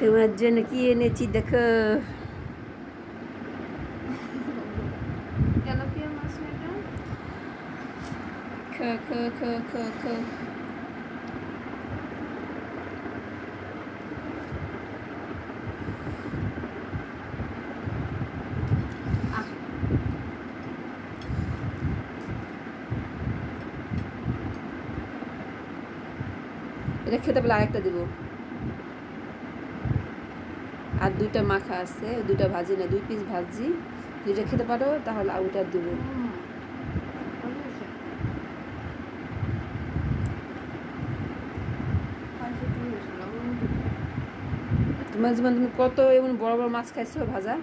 তোমার জন্য কি এনেছি দেখো তেলাপিয়া মাছ না এটা খ খ খ খ খ আহ, এটা খেতে পেলে আরেকটা দিব আর দুইটা মাখা আছে, দুইটা ভাজি না, দুই পিস ভাজি দুইটা খেতে পারো, তাহলে আর ওইটা দিব। তোমার জীবন তুমি কত এমন বড় বড় মাছ খাইছো ভাজা।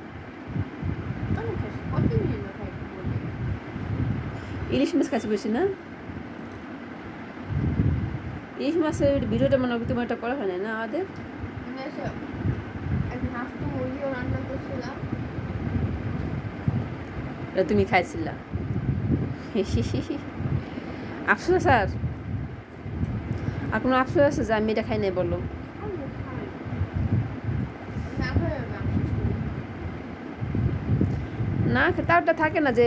ইলিশ মাছ খাইছো বেশি না ইলিশ মাছের ভিডিওটা মনে হয় তোমার এটা করা হয় না আমাদের তুমি খাইছিলা। আফসোস স্যার আর কোনো আফসোস আছে যে আমি এটা খাই নাই বলো? না তারটা থাকে না যে